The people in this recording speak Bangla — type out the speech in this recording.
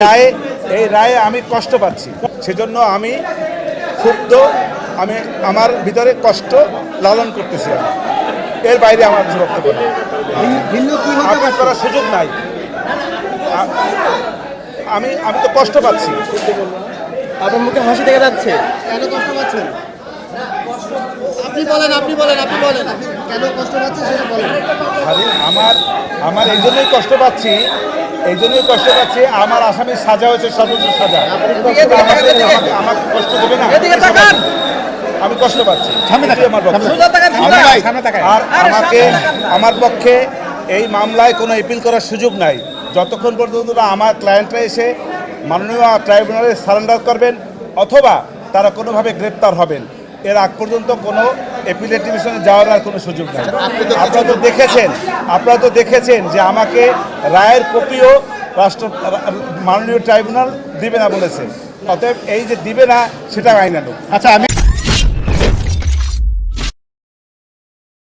রায়ে এই রায়ে আমি কষ্ট পাচ্ছি। সেজন্য আমি ক্ষুব্ধ আমি আমার ভিতরে কষ্ট লালন করতেছি এর বাইরে আমার কিছু বক্তব্য আপিল করার সুযোগ নাই। আমি আমি তো কষ্ট পাচ্ছি। আপনার মুখে হাসি দেখা যাচ্ছে। কেন কষ্ট পাচ্ছেন? আপনি বলেন আপনি বলেন আপনি বলেন। কেন কষ্ট পাচ্ছেন সেটা বলেন। আমার আমার এই জন্যই কষ্ট পাচ্ছি এই জন্যই কষ্ট পাচ্ছি আমার আসামির সাজা হয়েছে সর্বোচ্চ সাজা। আমাকে কষ্ট দেবে না। আমি কষ্ট পাচ্ছি। আর আমাকে আমার পক্ষে এই মামলায় কোনো এপিল করার সুযোগ নাই। যতক্ষণ পর্যন্ত আমার ক্লায়েন্টরা এসে মাননীয় ট্রাইব্যুনালে সারেন্ডার করবেন অথবা তারা কোনোভাবে গ্রেপ্তার হবেন। এর আগ পর্যন্ত কোনো এপিলেট ডিভিশনে যাওয়ার আর কোনো সুযোগ নেই। আপনারা তো দেখেছেন। আপনারা তো দেখেছেন যে আমাকে রায়ের কপিও রাষ্ট্র মাননীয় ট্রাইব্যুনাল দিবে না বলেছে। অতএব এই যে দিবে না সেটা আইনানুক আচ্ছা আমি